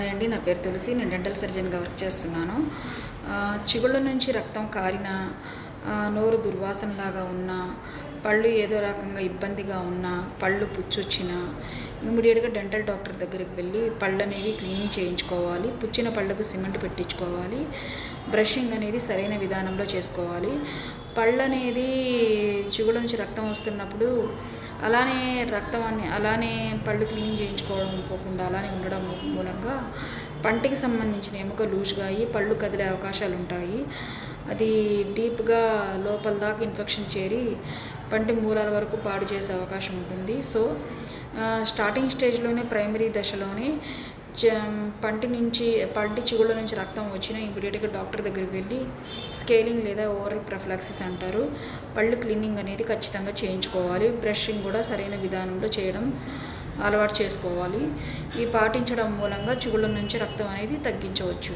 Hi అండి నా పేరు తులసి నేను డెంటల్ సర్జన్గా వర్క్ చేస్తున్నాను. చిగుళ్ళ నుంచి రక్తం కారిన నోరు దుర్వాసనలాగా ఉన్న పళ్ళు ఏదో రకంగా ఇబ్బందిగా ఉన్న పళ్ళు పుచ్చొచ్చిన ఇమీడియట్గా డెంటల్ డాక్టర్ దగ్గరికి వెళ్ళి పళ్ళు అనేవి క్లీనింగ్ చేయించుకోవాలి పుచ్చిన పళ్ళకు సిమెంట్ పెట్టించుకోవాలి బ్రషింగ్ అనేది సరైన విధానంలో చేసుకోవాలి. పళ్ళు అనేది చిగుళ్ళ నుంచి రక్తం వస్తున్నప్పుడు అలానే రక్తం అని అలానే పళ్ళు క్లీనింగ్ చేయించుకోవడం పోకుండా అలానే ఉండడం మూలంగా పంటికి సంబంధించిన ఎముక లూజ్గా అయ్యి పళ్ళు కదిలే అవకాశాలు ఉంటాయి అది డీప్గా లోపల దాకా ఇన్ఫెక్షన్ చేరి పంటి మూలాల వరకు పాడు చేసే అవకాశం ఉంటుంది సో స్టార్టింగ్ స్టేజ్లోనే ప్రైమరీ దశలోనే పంటి నుంచి పంటి చిగుళ్ళ నుంచి రక్తం వచ్చిన ఇమీడియట్గా డాక్టర్ దగ్గరికి వెళ్ళి స్కేలింగ్ లేదా ఓరల్ ప్రఫ్లాక్సిస్ అంటారు. పళ్ళు క్లీనింగ్ అనేది ఖచ్చితంగా చేయించుకోవాలి. బ్రషింగ్ కూడా సరైన విధానంలో చేయడం అలవాటు చేసుకోవాలి. ఈ పాటించడం మూలంగా చిగుళ్ళ నుంచి రక్తం అనేది తగ్గించవచ్చు.